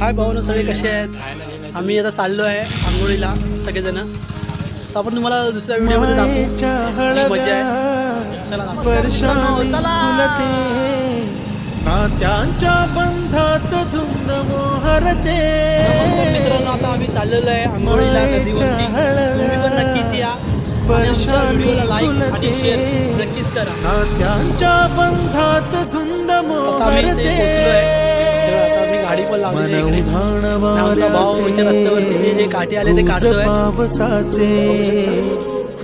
हाय भाऊ सगळे कसे आहेत? आम्ही आता चाललो आहे आंघोळीला सगळेजण. तर आपण तुम्हाला दुसऱ्या व्हिडिओमध्ये दाखवू. जी मजा आहे. चला नात्यांच्या बंधात धुंद मोहरते. नमस्कार मित्रांनो आता आम्ही चाललेलो आहे आंघोळीला तुम्ही पण नक्कीच या. व्हिडिओला लाईक आणि शेअर नक्कीच करा. नात्यांच्या बंधात धुंद आता लावली उधाण आमचा भाऊ इथे रस्त्यावरती जे- जे काठी आले ते काढतोय. पावसाचे.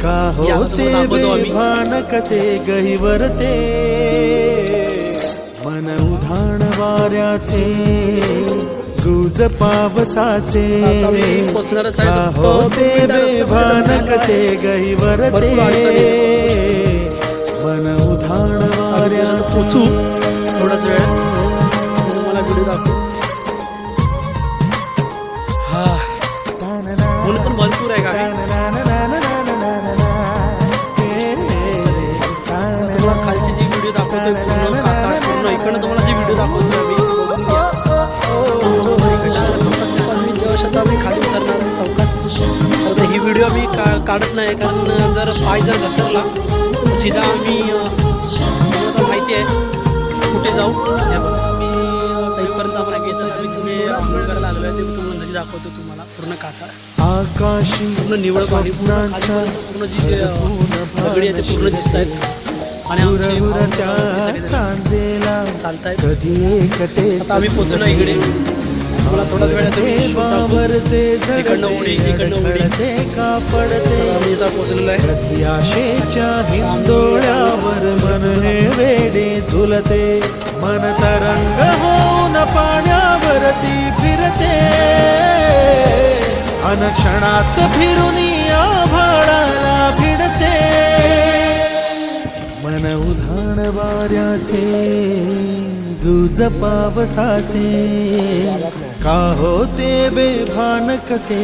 का या, होते तुम्हाला दाखवतो आम्ही. बेभान कसे गहिवरते? मन उधाण वाऱ्याचे गुज पावसाचे. आता आम्ही पोचणारच आहे. का होते बेभान पुढे कसे गहिवरते? भरपूर अडचणी मन उधाण वाऱ्याचे. पोचू. थोडाच वेळ. मी तुम्हाला व्हिडिओ दाखवू आहे का तुम्हाला खालची जी व्हिडिओ दाखवतोय पूर्ण पूर्ण इकडनं तुम्हाला जी व्हिडिओ दाखवतोय मी बघून घ्या. मी जेव्हा शेतात मी खाली उतरणार तर ही व्हिडिओ मी का काढत नाही कारण जर पाय जर घसरला तर सीधा आम्ही माहिती आहे कुठे जाऊ हे बघा आम्ही तरीपर्यंत आम्हाला तुम्ही आंघोळ करायला आलो आहे ते तुम्हाला नदी दाखवतो तुम्हाला पूर्ण काटा आकाशी पूर्ण निवळ पाणी पूर्ण जी दगडी आहे ते पूर्ण दिसत आहेत आणि चालतायत. आता आम्ही पोहोचलो इकडे. मला थोडाच वेळ आहे, मी इकडनं उडी, इकडनं उडी. आम्ही आशेच्या हिंदोळ्यावर मन हे वेडे झुलते. मन तरंग होऊन पाण्यावरती फिरते. अनक्षणात फिरून आभाळाला भिडते. मन उधाण वाऱ्याचे गुज पावसाचे का होते बेभान कसे?